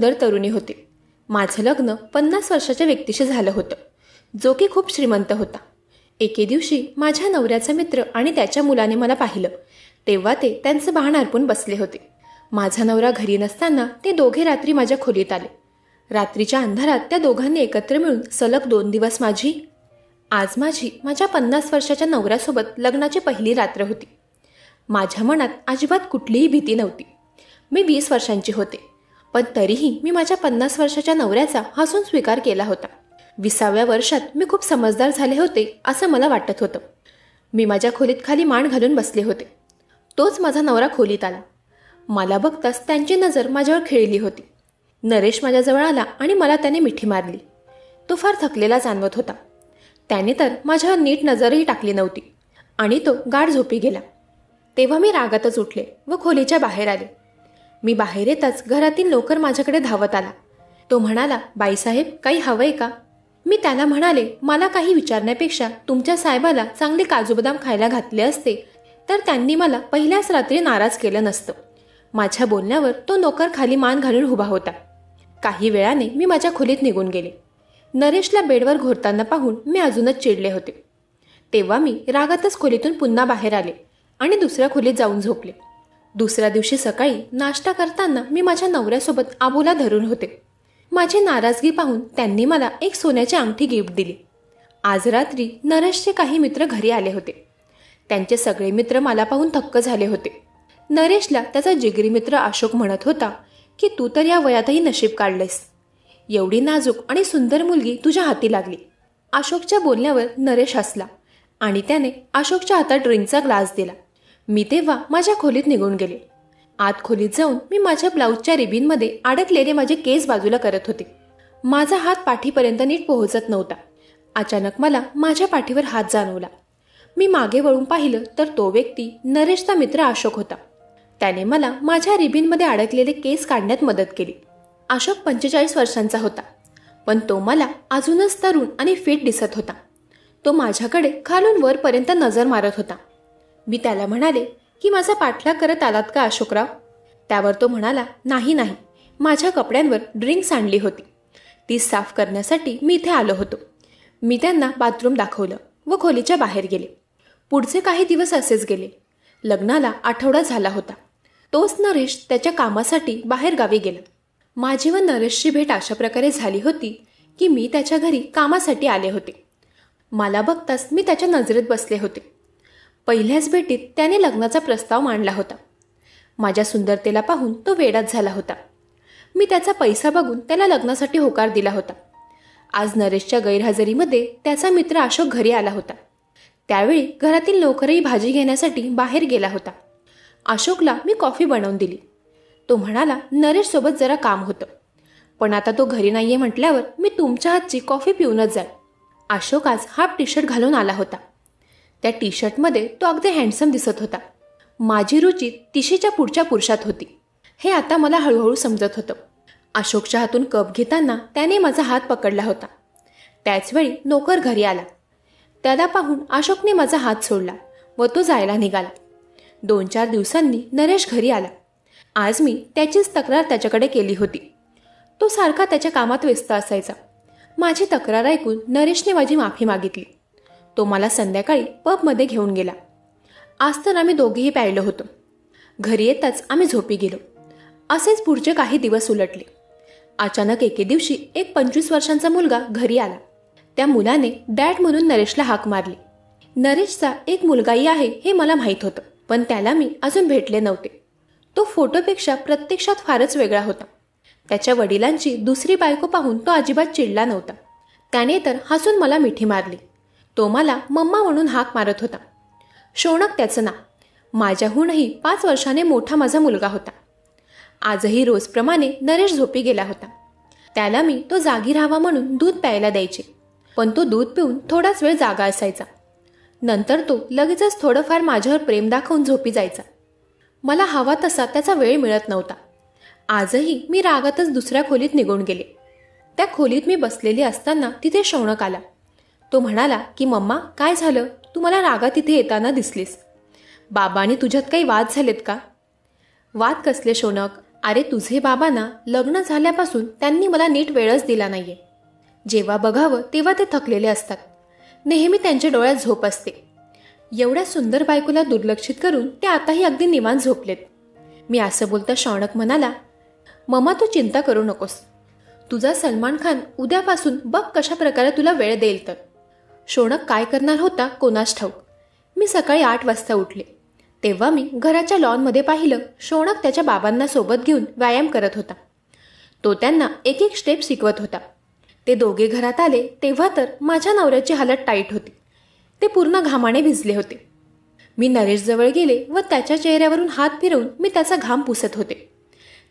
सुंदर तरुणी होते. माझं लग्न पन्नास वर्षाच्या व्यक्तीशी झालं होतं. जो की खूप श्रीमंत होता. एके दिवशी माझ्या नवऱ्याचा मित्र आणि त्याच्या मुलाने मला पाहिलं. तेव्हा ते त्यांचं वाहन अर्पून बसले होते. माझा नवरा घरी नसताना ते दोघे रात्री माझ्या खोलीत आले. रात्रीच्या अंधारात त्या दोघांनी एकत्र मिळून सलग दोन दिवस माझी आज माझी माझ्या पन्नास वर्षाच्या नवऱ्यासोबत लग्नाची पहिली रात्र होती. माझ्या मनात अजिबात कुठलीही भीती नव्हती. मी वीस वर्षांची होते. पण तरीही मी माझ्या पन्नास वर्षाच्या नवऱ्याचा हसून स्वीकार केला होता. विसाव्या वर्षात मी खूप समजदार झाले होते असं मला वाटत होतं. मी माझ्या खोलीत खाली मान घालून बसले होते. तोच माझा नवरा खोलीत आला. मला बघताच त्यांची नजर माझ्यावर खेळली होती. नरेश माझ्याजवळ आला आणि मला त्याने मिठी मारली. तो फार थकलेला जाणवत होता. त्याने तर माझ्यावर नीट नजरही टाकली नव्हती आणि तो गाढ झोपी गेला. तेव्हा मी रागातच उठले व खोलीच्या बाहेर आले. मी बाहेर येताच घरातील नोकर माझ्याकडे धावत आला. तो म्हणाला बाईसाहेब काही हवंय का? मी त्याला म्हणाले मला काही विचारण्यापेक्षा तुमच्या साहेबाला चांगले काजू बदाम खायला घातले असते तर त्यांनी मला पहिल्याच रात्री नाराज केलं नसतं. माझ्या बोलण्यावर तो नोकर खाली मान घालून उभा होता. काही वेळाने मी माझ्या खोलीत निघून गेले. नरेशला बेडवर घोरताना पाहून मी अजूनच चिडले होते. तेव्हा मी रागातच खोलीतून पुन्हा बाहेर आले आणि दुसऱ्या खोलीत जाऊन झोपले. दुसऱ्या दिवशी सकाळी नाश्ता करताना मी माझ्या नवऱ्यासोबत आबोला धरून होते. माझी नाराजगी पाहून त्यांनी मला एक सोन्याची अंगठी गिफ्ट दिली. आज रात्री नरेशचे काही मित्र घरी आले होते. त्यांचे सगळे मित्र मला पाहून थक्क झाले होते. नरेशला त्याचा जिगरी मित्र अशोक म्हणत होता की तू तर या वयातही नशीब काढलेस एवढी नाजूक आणि सुंदर मुलगी तुझ्या हाती लागली. अशोकच्या बोलण्यावर नरेश हसला आणि त्याने अशोकच्या हातात ड्रिंकचा ग्लास दिला. मी तेव्हा माझ्या खोलीत निघून गेले. आत खोलीत जाऊन मी माझ्या ब्लाऊजच्या रिबीनमध्ये अडकलेले माझे केस बाजूला करत होते. माझा हात पाठीपर्यंत नीट पोहोचत नव्हता. अचानक मला माझ्या पाठीवर हात जाणवला. मी मागे वळून पाहिलं तर तो व्यक्ती नरेशचा मित्र अशोक होता. त्याने मला माझ्या रिबीनमध्ये अडकलेले केस काढण्यात मदत केली. अशोक पंचेचाळीस वर्षांचा होता. पण तो मला अजूनच तरुण आणि फिट दिसत होता. तो माझ्याकडे खालून वरपर्यंत नजर मारत होता. मी त्याला म्हणाले की माझा पाठलाग करत आलात का अशोकराव? त्यावर तो म्हणाला नाही नाही. माझ्या कपड्यांवर ड्रिंक्स आणली होती. ती साफ करण्यासाठी मी इथे आलो होतो. मी त्यांना बाथरूम दाखवलं व खोलीच्या बाहेर गेले. पुढचे काही दिवस असेच गेले. लग्नाला आठवडा झाला होता. तोच नरेश त्याच्या कामासाठी बाहेर गावी गेला. माझी व नरेशची भेट अशा प्रकारे झाली होती की मी त्याच्या घरी कामासाठी आले होते. मला बघताच मी त्याच्या नजरेत बसले होते. पहिल्याच भेटीत त्याने लग्नाचा प्रस्ताव मांडला होता. माझ्या सुंदरतेला पाहून तो वेडाच झाला होता. मी त्याचा पैसा बघून त्याला लग्नासाठी होकार दिला होता. आज नरेशच्या गैरहजेरीमध्ये त्याचा मित्र अशोक घरी आला होता. त्यावेळी घरातील नोकरही भाजी घेण्यासाठी बाहेर गेला होता. अशोकला मी कॉफी बनवून दिली. तो म्हणाला नरेशसोबत जरा काम होतं. पण आता तो घरी नाहीये म्हटल्यावर मी तुमच्या हातची कॉफी पिऊनच जाईल. अशोक आज हाफ टी शर्ट घालून आला होता. त्या टी शर्टमध्ये तो अगदी हँडसम दिसत होता. माझी रुची तिशीच्या पुढच्या पुरुषात होती. हे आता मला हळूहळू समजत होतं. अशोकच्या हातून कप घेताना त्याने माझा हात पकडला होता. त्याचवेळी नोकर घरी आला. त्याला पाहून अशोकने माझा हात सोडला व तो जायला निघाला. दोन चार दिवसांनी नरेश घरी आला. आज मी त्याचीच तक्रार त्याच्याकडे केली होती. तो सारखा त्याच्या कामात व्यस्त असायचा. माझी तक्रार ऐकून नरेशने माझी माफी मागितली. तो मला संध्याकाळी पबमध्ये घेऊन गेला. आज तर आम्ही दोघेही प्यायलो होतो. घरी येताच आम्ही झोपी गेलो. असेच पुढचे काही दिवस उलटले. अचानक एके दिवशी एक पंचवीस वर्षांचा मुलगा घरी आला. त्या मुलाने डॅड म्हणून नरेशला हाक मारली. नरेशचा एक मुलगाही आहे हे मला माहीत होतं पण त्याला मी अजून भेटले नव्हते. तो फोटोपेक्षा प्रत्यक्षात फारच वेगळा होता. त्याच्या वडिलांची दुसरी बायको पाहून तो अजिबात चिडला नव्हता. त्याने तर हसून मला मिठी मारली. तो मला मम्मा म्हणून हाक मारत होता. शौनक त्याचं नाव. माझ्याहूनही पाच वर्षाने मोठा माझा मुलगा होता. आजही रोजप्रमाणे नरेश झोपी गेला होता. त्याला मी तो जागी राहावा म्हणून दूध प्यायला द्यायचे. पण तो दूध पिऊन थोडाच वेळ जागा असायचा. नंतर तो लगेचच थोडंफार माझ्यावर प्रेम दाखवून झोपी जायचा. मला हवा तसा त्याचा वेळ मिळत नव्हता. आजही मी रागातच दुसऱ्या खोलीत निघून गेले. त्या खोलीत मी बसलेली असताना तिथे शौणक आला. तो म्हणाला की मम्मा काय झालं? तू मला रागात तिथे येताना दिसलीस. बाबांनी तुझ्यात काही वाद झालेत का? वाद कसले शोनक? अरे तुझे बाबांना लग्न झाल्यापासून त्यांनी मला नीट वेळच दिला नाहीये. जेव्हा बघावं तेव्हा ते थकलेले असतात. नेहमी त्यांच्या डोळ्यात झोप असते. एवढ्या सुंदर बायकोला दुर्लक्षित करून ते आताही अगदी निवांत झोपलेत. मी असं बोलता शौनक म्हणाला मम्मा तू चिंता करू नकोस. तुझा सलमान खान उद्यापासून बघ कशा प्रकारे तुला वेळ देईल तर. शोणक काय करणार होता कोणास ठाऊक. मी सकाळी आठ वाजता उठले. तेव्हा मी घराच्या लॉनमध्ये पाहिलं शोणक त्याच्या बाबांना सोबत घेऊन व्यायाम करत होता. तो त्यांना एक एक स्टेप शिकवत होता. ते दोघे घरात आले तेव्हा तर माझ्या नवऱ्याची हालत टाईट होती. ते पूर्ण घामाने भिजले होते. मी नरेशजवळ गेले व त्याच्या चेहऱ्यावरून हात फिरवून मी त्याचा घाम पुसत होते.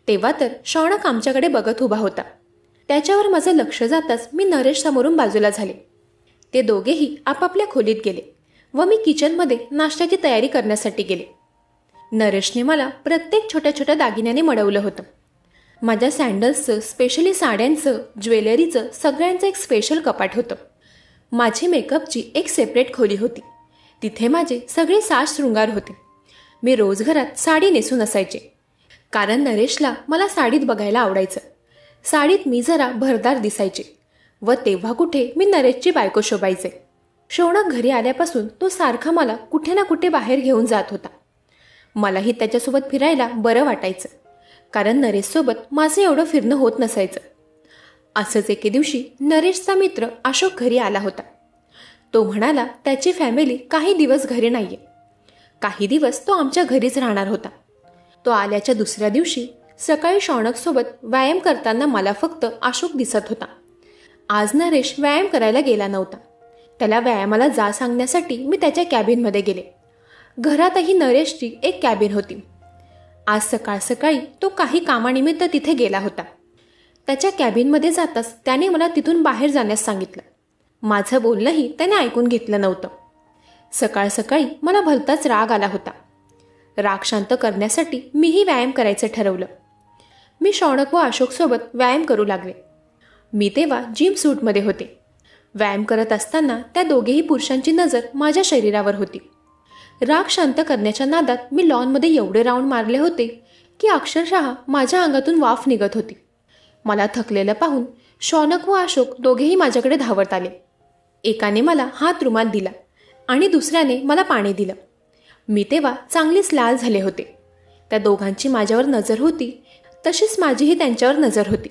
तेव्हा तर शौणक आमच्याकडे बघत उभा होता. त्याच्यावर माझं लक्ष जाताच मी नरेश समोरून बाजूला झाले. ते दोघेही आपापल्या खोलीत गेले व मी किचनमध्ये नाश्त्याची तयारी करण्यासाठी गेले. नरेशने मला प्रत्येक छोट्या छोट्या दागिन्याने मडवलं होतं. माझ्या सँडल्सचं स्पेशली साड्यांचं ज्वेलरीचं सगळ्यांचं एक स्पेशल कपाट होतं. माझी मेकअपची एक सेपरेट खोली होती. तिथे माझे सगळे साज शृंगार होते. मी रोज घरात साडी नेसून असायचे. कारण नरेशला मला साडीत बघायला आवडायचं. साडीत मी जरा भरदार दिसायचे. व तेव्हा कुठे मी नरेशची बायको शोभायचे. शौनक घरी आल्यापासून तो सारखा मला कुठे ना कुठे बाहेर घेऊन जात होता. मलाही त्याच्यासोबत फिरायला बरं वाटायचं. कारण नरेशसोबत माझं एवढं फिरणं होत नसायचं. असंच एके दिवशी नरेशचा मित्र अशोक घरी आला होता. तो म्हणाला त्याची फॅमिली काही दिवस घरी नाहीये. काही दिवस तो आमच्या घरीच राहणार होता. तो आल्याच्या दुसऱ्या दिवशी सकाळी शौनकसोबत व्यायाम करताना मला फक्त अशोक दिसत होता. आज नरेश व्यायाम करायला गेला नव्हता. त्याला व्यायामाला जा सांगण्यासाठी मी त्याच्या कॅबिनमध्ये गेले. घरातही नरेशची एक कॅबिन होती. आज सकाळ सकाळी तो काही कामानिमित्त तिथे गेला होता. त्याच्या कॅबिनमध्ये जाताच त्याने मला तिथून बाहेर जाण्यास सांगितलं. माझं बोलणंही त्याने ऐकून घेतलं नव्हतं. सकाळ सकाळी मला भलताच राग आला होता. राग शांत करण्यासाठी मीही व्यायाम करायचं ठरवलं. मी शौणक व अशोकसोबत व्यायाम करू लागले. मी तेव्हा जिम सूटमध्ये होते. व्यायाम करत असताना त्या दोघेही पुरुषांची नजर माझ्या शरीरावर होती. राग शांत करण्याच्या नादात मी लॉनमध्ये एवढे राऊंड मारले होते की अक्षरशः माझ्या अंगातून वाफ निघत होती. मला थकलेलं पाहून शौनक व अशोक दोघेही माझ्याकडे धावत आले. एकाने मला हात रुमाल दिला आणि दुसऱ्याने मला पाणी दिलं. मी तेव्हा चांगलीच लाल झाले होते. त्या दोघांची माझ्यावर नजर होती तशीच माझीही त्यांच्यावर नजर होती.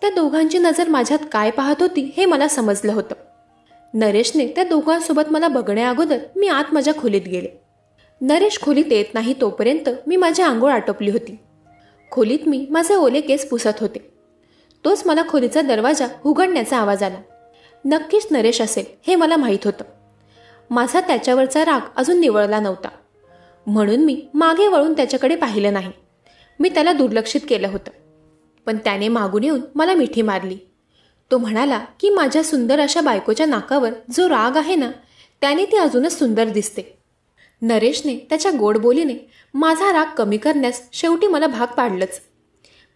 त्या दोघांची नजर माझ्यात काय पाहत होती हे मला समजलं होतं. नरेशने त्या दोघांसोबत मला बघण्या अगोदर मी आत माझ्या खोलीत गेले. नरेश खोलीत येत नाही तोपर्यंत मी माझी आंघोळ आटोपली होती. खोलीत मी माझे ओले केस पुसत होते. तोच मला खोलीचा दरवाजा उघडण्याचा आवाज आला. नक्कीच नरेश असेल हे मला माहीत होतं. माझा त्याच्यावरचा राग अजून निवळला नव्हता. म्हणून मी मागे वळून त्याच्याकडे पाहिलं नाही. मी त्याला दुर्लक्षित केलं होतं. पण त्याने मागून येऊन मला मिठी मारली. तो म्हणाला की माझ्या सुंदर अशा बायकोच्या नाकावर जो राग आहे ना त्याने ती अजूनच सुंदर दिसते. नरेशने त्याच्या गोड बोलीने माझा राग कमी करण्यास शेवटी मला भाग पाडलंच.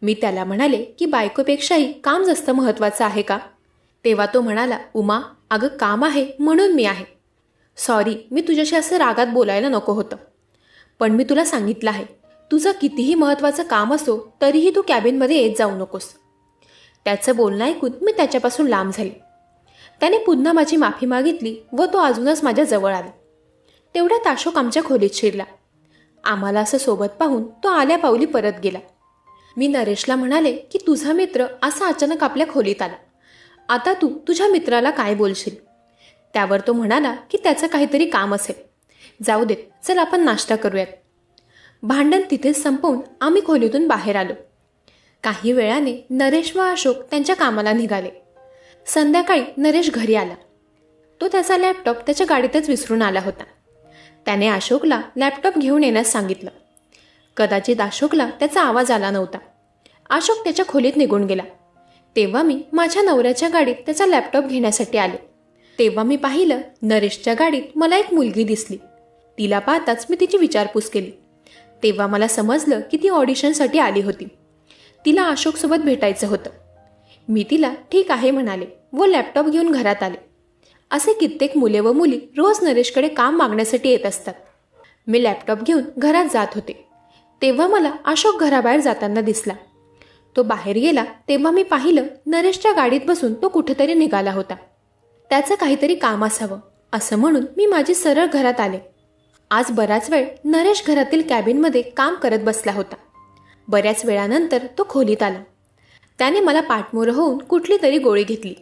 मी त्याला म्हणाले की बायकोपेक्षाही काम जास्त महत्त्वाचं आहे का? तेव्हा तो म्हणाला उमा अगं काम आहे म्हणून मी आहे. सॉरी मी तुझ्याशी असं रागात बोलायला नको होतं. पण मी तुला सांगितलं आहे तुझं कितीही महत्त्वाचं काम असो तरीही तू कॅबिनमध्ये येत जाऊ नकोस. त्याचं बोलणं ऐकून मी त्याच्यापासून लांब झाले. त्याने पुन्हा माझी माफी मागितली व तो अजूनच माझ्या जवळ आला. तेवढ्यात अशोक आमच्या खोलीत शिरला. आम्हाला असं सोबत पाहून तो आल्या पावली परत गेला. मी नरेशला म्हणाले की तुझा मित्र असा अचानक आपल्या खोलीत आला. आता तू तुझ्या मित्राला काय बोलशील? त्यावर तो म्हणाला की त्याचं काहीतरी काम असेल. जाऊ देत चल आपण नाश्ता करूयात. भांडण तिथेच संपवून आम्ही खोलीतून बाहेर आलो. काही वेळाने नरेश व अशोक त्यांच्या कामाला निघाले. संध्याकाळी नरेश घरी आला. तो त्याचा लॅपटॉप त्याच्या गाडीतच विसरून आला होता. त्याने अशोकला लॅपटॉप घेऊन येण्यास सांगितलं. कदाचित अशोकला त्याचा आवाज आला नव्हता. अशोक त्याच्या खोलीत निघून गेला. तेव्हा मी माझ्या नवऱ्याच्या गाडीत त्याचा लॅपटॉप घेण्यासाठी आले. तेव्हा मी पाहिलं नरेशच्या गाडीत मला एक मुलगी दिसली. तिला पाहताच मी तिची विचारपूस केली. तेव्हा मला समजलं की ती ऑडिशनसाठी आली होती. तिला अशोकसोबत भेटायचं होतं. मी तिला ठीक आहे म्हणाले व लॅपटॉप घेऊन घरात आले. असे कित्येक मुले व मुली रोज नरेशकडे काम मागण्यासाठी येत असतात. मी लॅपटॉप घेऊन घरात जात होते. तेव्हा मला अशोक घराबाहेर जाताना दिसला. तो बाहेर गेला तेव्हा मी पाहिलं नरेशच्या गाडीत बसून तो कुठेतरी निघाला होता. त्याचं काहीतरी काम असावं असं म्हणून मी माझी सरळ घरात आले. आज बराच वेळ नरेश घरातील कॅबिनमध्ये काम करत बसला होता. बऱ्याच वेळानंतर तो खोलीत आला. त्याने मला पाठमोर होऊन कुठली तरी गोळी घेतली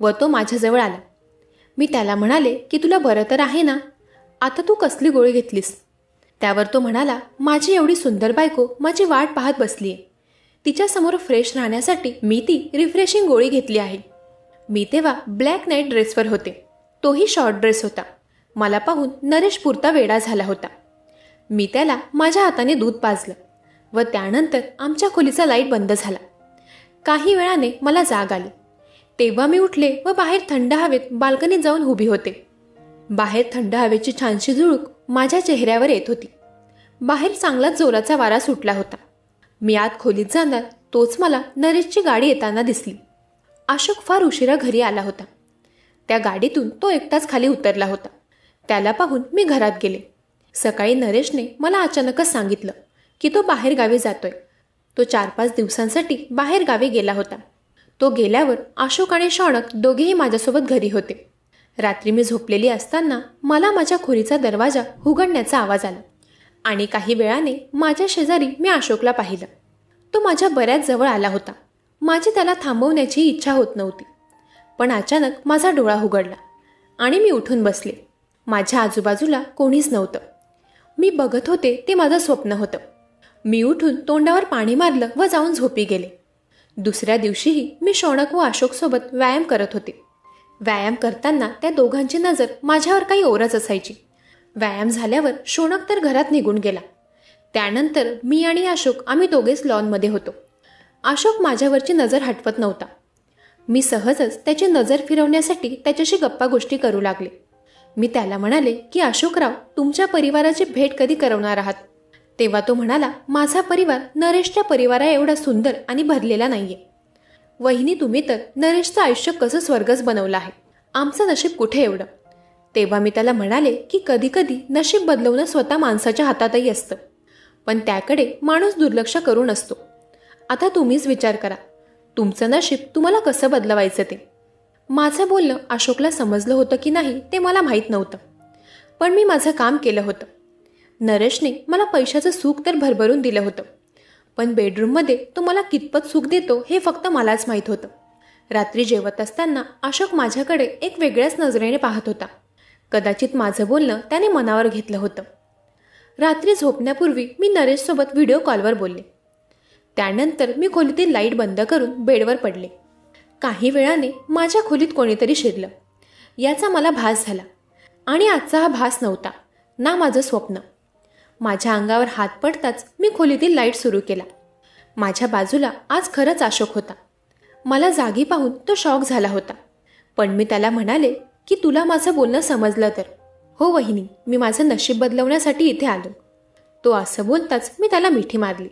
व तो माझ्याजवळ आला. मी त्याला म्हणाले की तुला बरं तर आहे ना? आता तू कसली गोळी घेतलीस? त्यावर तो म्हणाला माझी एवढी सुंदर बायको माझी वाट पाहत बसली आहे तिच्यासमोर फ्रेश राहण्यासाठी मी ती रिफ्रेशिंग गोळी घेतली आहे. मी तेव्हा ब्लॅक नाईट ड्रेसवर होते. तोही शॉर्ट ड्रेस होता. मला पाहून नरेश पुरता वेडा झाला होता. मी त्याला माझ्या हाताने दूध पाजलं व त्यानंतर आमच्या खोलीचा लाइट बंद झाला. काही वेळाने मला जाग आली. तेव्हा मी उठले व बाहेर थंड हवेत बाल्कनीत जाऊन उभी होते. बाहेर थंड हवेची छानशी झुळूक माझ्या चेहऱ्यावर येत होती. बाहेर चांगलाच जोराचा वारा सुटला होता. मी आत खोलीत जाणार तोच मला नरेशची गाडी येताना दिसली. अशोक फार उशिरा घरी आला होता. त्या गाडीतून तो एकटाच खाली उतरला होता. त्याला पाहून मी घरात गेले. सकाळी नरेशने मला अचानकच सांगितलं की तो बाहेर गावी जातोय. तो चार पाच दिवसांसाठी बाहेर गावी गेला होता. तो गेल्यावर अशोक आणि शौणक दोघेही माझ्यासोबत घरी होते. रात्री मी झोपलेली असताना मला माझ्या खोलीचा दरवाजा उघडण्याचा आवाज आला आणि काही वेळाने माझ्या शेजारी मी अशोकला पाहिलं. तो माझ्या बऱ्याच जवळ आला होता. माझी त्याला थांबवण्याची इच्छा होत नव्हती. पण अचानक माझा डोळा उघडला आणि मी उठून बसले. माझ्या आजूबाजूला कोणीच नव्हतं. मी बघत होते ते माझं स्वप्न होतं. मी उठून तोंडावर पाणी मारलं व जाऊन झोपी गेले. दुसऱ्या दिवशीही मी शौनक व अशोकसोबत व्यायाम करत होते. व्यायाम करताना त्या दोघांची नजर माझ्यावर काही ओरच असायची. व्यायाम झाल्यावर शौणक तर घरात निघून गेला. त्यानंतर मी आणि अशोक आम्ही दोघेच लॉनमध्ये होतो. अशोक माझ्यावरची नजर हटवत नव्हता. मी सहजच त्याची नजर फिरवण्यासाठी त्याच्याशी गप्पा गोष्टी करू लागले. मी त्याला म्हणाले की अशोकराव तुमच्या परिवाराची भेट कधी करवणार आहात? तेव्हा तो म्हणाला माझा परिवार नरेशच्या परिवारा एवढा सुंदर आणि भरलेला नाहीये. वहिनी तुम्ही तर नरेशचं आयुष्य कसं स्वर्गच बनवलं आहे? आमचं नशीब कुठे एवढं? तेव्हा मी त्याला म्हणाले की कधीकधी नशीब बदलवणं स्वतः माणसाच्या हातातही असतं. पण त्याकडे माणूस दुर्लक्ष करून असतो. आता तुम्हीच विचार करा. तुमचं नशीब तुम्हाला कसं बदलवायचं ते? माझं बोलणं अशोकला समजलं होतं की नाही ते मला माहीत नव्हतं. पण मी माझं काम केलं होतं. नरेशने मला पैशाचं सुख तर भरभरून दिलं होतं. पण बेडरूममध्ये तो मला कितपत सुख देतो हे फक्त मलाच माहीत होतं. रात्री जेवत असताना अशोक माझ्याकडे एक वेगळ्याच नजरेने पाहत होता. कदाचित माझं बोलणं त्याने मनावर घेतलं होतं. रात्री झोपण्यापूर्वी मी नरेशसोबत व्हिडिओ कॉलवर बोलले. त्यानंतर मी खोलीतील लाइट बंद करून बेडवर पडले. काही वेळाने माझ्या खोलीत कोणीतरी शिरलं. याचा मला भास झाला. आणि आजचा हा भास नव्हता ना माझं स्वप्न. माझ्या अंगावर हात पडताच मी खोलीतील लाइट सुरू केला. माझ्या बाजूला आज खरंच अशोक होता. मला जागी पाहून तो शॉक झाला होता. पण मी त्याला म्हणाले की तुला माझं बोलणं समजलं तर. हो वहिनी मी माझं नशीब बदलवण्यासाठी इथे आलो. तो असं बोलताच मी त्याला मिठी मारली.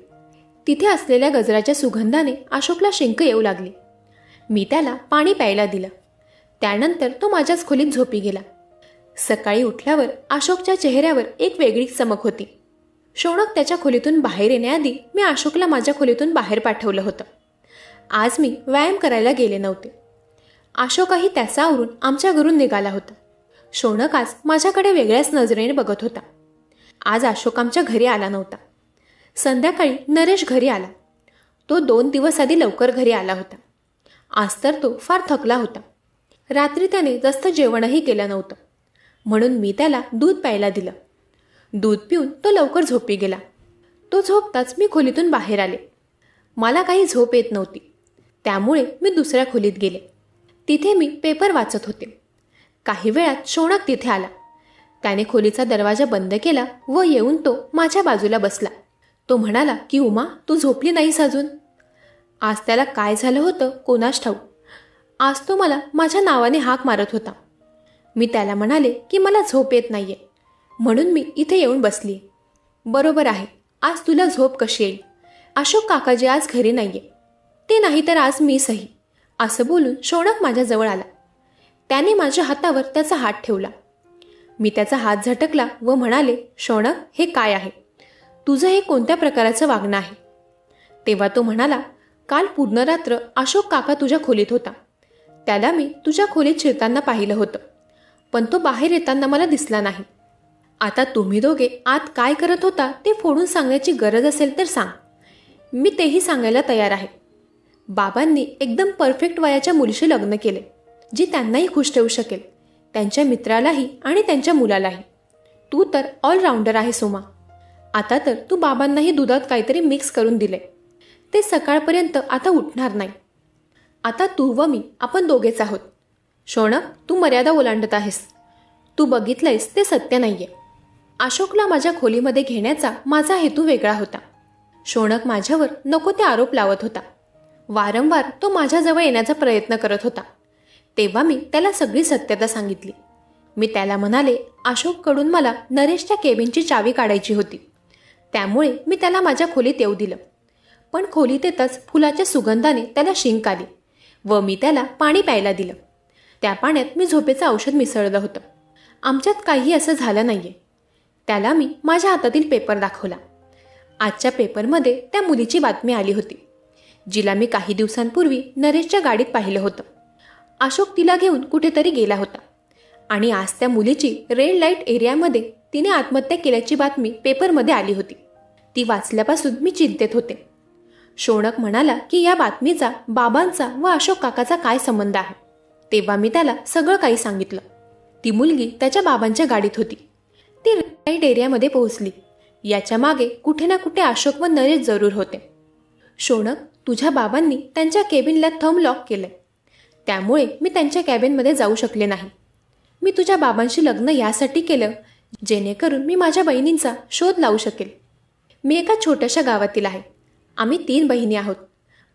तिथे असलेल्या गजराच्या सुगंधाने अशोकला शिंक येऊ लागली. मी त्याला पाणी प्यायला दिलं. त्यानंतर तो माझ्याच खोलीत झोपी गेला. सकाळी उठल्यावर अशोकच्या चेहऱ्यावर एक वेगळी चमक होती. शौनक त्याच्या खोलीतून बाहेर येण्याआधी मी अशोकला माझ्या खोलीतून बाहेर पाठवलं होतं. आज मी व्यायाम करायला गेले नव्हते. अशोकही त्याचा आवरून आमच्या घरून निघाला होता. शौनक आज माझ्याकडे वेगळ्याच नजरेने बघत होता. आज अशोक आमच्या घरी आला नव्हता. संध्याकाळी नरेश घरी आला. तो दोन दिवस आधी लवकर घरी आला होता. आज तर तो फार थकला होता. रात्री त्याने जास्त जेवणही केलं नव्हतं. म्हणून मी त्याला दूध प्यायला दिलं. दूध पिऊन तो लवकर झोपी गेला. तो झोपताच मी खोलीतून बाहेर आले. मला काही झोप येत नव्हती. त्यामुळे मी दुसऱ्या खोलीत गेले. तिथे मी पेपर वाचत होते. काही वेळात शोणक तिथे आला. त्याने खोलीचा दरवाजा बंद केला व येऊन तो माझ्या बाजूला बसला. तो म्हणाला की उमा तू झोपली नाहीस अजून? आज त्याला काय झालं होतं कोणास ठाऊ आज तो मला माझ्या नावाने हाक मारत होता. मी त्याला म्हणाले की मला झोप येत नाही आहे म्हणून मी इथे येऊन बसली. बरोबर आहे आज तुला झोप कशी येईल? अशोक काकाजी आज घरी नाही आहे ते नाही तर आज मी सही असं बोलून शौणक माझ्याजवळ आला. त्याने माझ्या हातावर त्याचा हात ठेवला. मी त्याचा हात झटकला व म्हणाले शौणक हे काय आहे? तुझं हे कोणत्या प्रकाराचं वागणं आहे? तेव्हा तो म्हणाला काल पूर्ण रात्र अशोक काका तुझ्या खोलीत होता. त्याला मी तुझ्या खोलीत शिरताना पाहिलं होतं. पण तो बाहेर येताना मला दिसला नाही. आता तुम्ही दोघे आत काय करत होता ते फोडून सांगण्याची गरज असेल तर सांग. मी तेही सांगायला तयार आहे. बाबांनी एकदम परफेक्ट वयाच्या मुलीशी लग्न केले जी त्यांनाही खुश ठेवू शकेल त्यांच्या मित्रालाही आणि त्यांच्या मुलालाही. तू तर ऑलराऊंडर आहे सोमा. आता तर तू बाबांनाही दुधात काहीतरी मिक्स करून दिले ते सकाळपर्यंत आता उठणार नाही. आता तू व मी आपण दोघेच आहोत. शौणक तू मर्यादा ओलांडत आहेस. तू बघितलंयस ते सत्य नाहीये. अशोकला माझ्या खोलीमध्ये घेण्याचा माझा हेतू वेगळा होता. शौणक माझ्यावर नको ते आरोप लावत होता. वारंवार तो माझ्याजवळ येण्याचा प्रयत्न करत होता. तेव्हा मी त्याला सगळी सत्यता सांगितली. मी त्याला म्हणाले अशोककडून मला नरेशच्या केबिनची चावी काढायची होती. त्यामुळे मी त्याला माझ्या खोलीत येऊ दिलं. पण खोलीत येताच फुलाच्या सुगंधाने त्याला शिंक आली व मी त्याला पाणी प्यायला दिलं. त्या पाण्यात मी झोपेचं औषध मिसळलं होतं. आमच्यात काही असं झालं नाही आहे त्याला मी माझ्या हातातील पेपर दाखवला. आजच्या पेपरमध्ये त्या मुलीची बातमी आली होती जिला मी काही दिवसांपूर्वी नरेशच्या गाडीत पाहिलं होतं. अशोक तिला घेऊन कुठेतरी गेला होता आणि आज त्या मुलीची रेड लाइट एरियामध्ये तिने आत्महत्या केल्याची बातमी पेपरमध्ये आली होती. ती वाचल्यापासून मी चिंतेत होते. शोणक म्हणाला की या बातमीचा बाबांचा व अशोक काकाचा काय संबंध आहे? तेव्हा मी त्याला सगळं काही सांगितलं. ती मुलगी त्याच्या बाबांच्या गाडीत होती. ती रेड एरियामध्ये पोहोचली. याच्या मागे कुठे ना कुठे अशोक व नरेश जरूर होते. शोणक तुझ्या बाबांनी त्यांच्या केबिनला थंब लॉक केलंय. त्यामुळे मी त्यांच्या कॅबिनमध्ये जाऊ शकले नाही. मी तुझ्या बाबांशी लग्न यासाठी केलं जेणेकरून मी माझ्या बहिणींचा शोध लावू शकेल. मी एका छोट्याशा गावातील आहे. आम्ही तीन बहिणी आहोत.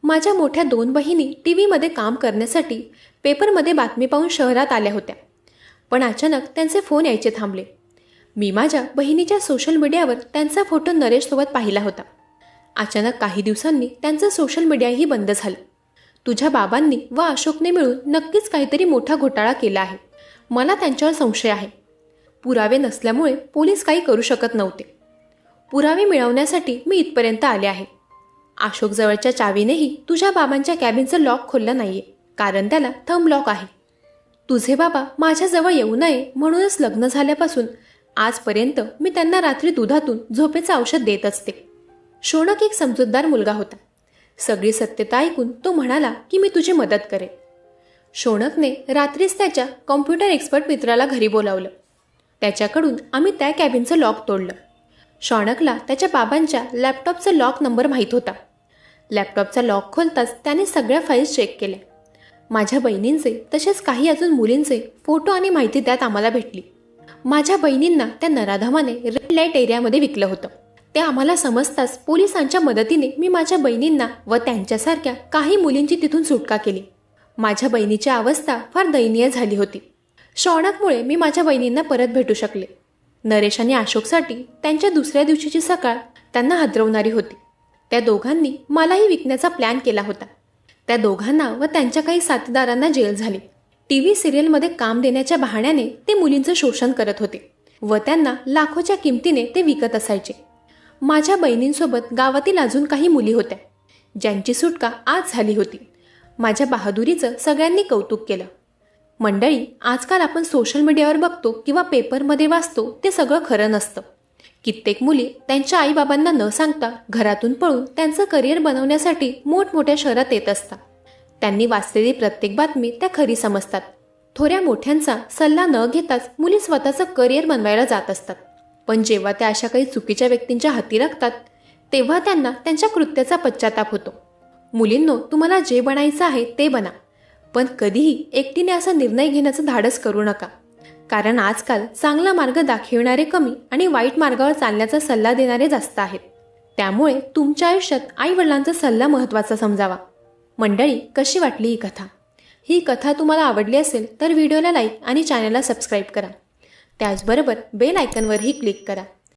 माझ्या मोठ्या दोन बहिणी टी व्हीमध्ये काम करण्यासाठी पेपरमध्ये बातमी पाहून शहरात आल्या होत्या. पण अचानक त्यांचे फोन यायचे थांबले. मी माझ्या बहिणीच्या सोशल मीडियावर त्यांचा फोटो नरेशसोबत पाहिला होता. अचानक काही दिवसांनी त्यांचं सोशल मीडियाही बंद झालं. तुझ्या बाबांनी व अशोकने मिळून नक्कीच काहीतरी मोठा घोटाळा केला आहे. मला त्यांच्यावर संशय आहे. पुरावे नसल्यामुळे पोलीस काही करू शकत नव्हते. पुरावे मिळवण्यासाठी मी इथपर्यंत आले आहे. अशोकजवळच्या चावीनेही तुझ्या बाबांच्या कॅबिनचं लॉक खोललं नाहीये. कारण त्याला थंब लॉक आहे. तुझे बाबा माझ्याजवळ येऊ नये म्हणूनच लग्न झाल्यापासून आजपर्यंत मी त्यांना रात्री दुधातून झोपेचं औषध देत असते. शोणक एक समजूतदार मुलगा होता. सगळी सत्यता ऐकून तो म्हणाला की मी तुझी मदत करेन. शोणकने रात्रीच त्याच्या कॉम्प्युटर एक्सपर्ट मित्राला घरी बोलावलं. त्याच्याकडून आम्ही त्या कॅबिनचं लॉक तोडलं. शौणकला त्याच्या बाबांच्या लॅपटॉपचा लॉक नंबर माहीत होता. लॅपटॉपचा लॉक खोलताच त्याने सगळ्या फाईल्स चेक केल्या. माझ्या बहिणींचे तसेच काही अजून मुलींचे फोटो आणि माहिती त्यात आम्हाला भेटली. माझ्या बहिणींना त्या नराधमाने रेड लाइट एरियामध्ये विकलं होतं. ते आम्हाला समजताच पोलिसांच्या मदतीने मी माझ्या बहिणींना व त्यांच्यासारख्या काही मुलींची तिथून सुटका केली. माझ्या बहिणीची अवस्था फार दयनीय झाली होती. शौनकमुळे मी माझ्या बहिणींना परत भेटू शकले. नरेश आणि अशोकसाठी त्यांच्या दुसऱ्या दिवशीची सकाळ त्यांना हादरवणारी होती. त्या दोघांनी मलाही विकण्याचा प्लॅन केला होता. त्या दोघांना व त्यांच्या काही साथीदारांना जेल झाली. टी व्ही सिरियलमध्ये काम देण्याच्या बहाण्याने ते मुलींचं शोषण करत होते व त्यांना लाखोच्या किमतीने ते विकत असायचे. माझ्या बहिणींसोबत गावातील अजून काही मुली होत्या. ज्यांची सुटका आज झाली होती. माझ्या बहादुरीचं सगळ्यांनी कौतुक केलं. मंडळी आजकाल आपण सोशल मीडियावर बघतो किंवा पेपरमध्ये वाचतो ते सगळं खरं नसतं. कित्येक मुली त्यांच्या आईबाबांना न सांगता घरातून पळून त्यांचं करिअर बनवण्यासाठी मोठमोठ्या शहरात येत असतात. त्यांनी वाचलेली प्रत्येक बातमी त्या खरी समजतात. थोड्या मोठ्यांचा सल्ला न घेताच मुली स्वतःचं करिअर बनवायला जात असतात. पण जेव्हा त्या अशा काही चुकीच्या व्यक्तींच्या हाती लागतात तेव्हा त्यांना त्यांच्या कृत्याचा पश्चाताप होतो. मुलींनो तुम्हाला जे बनायचं आहे ते बना. पण कधीही एकटीने असा निर्णय घेण्याचं धाडस करू नका. कारण आजकाल चांगला मार्ग दाखविणारे कमी आणि वाईट मार्गावर चालण्याचा सल्ला देणारे जास्त आहेत. त्यामुळे तुमच्या आयुष्यात आई वडिलांचा सल्ला महत्त्वाचा समजावा. मंडळी कशी वाटली ही कथा? ही कथा तुम्हाला आवडली असेल तर व्हिडिओला लाईक आणि चॅनलला सबस्क्राईब करा. त्याचबरोबर बेल आयकनवरही क्लिक करा.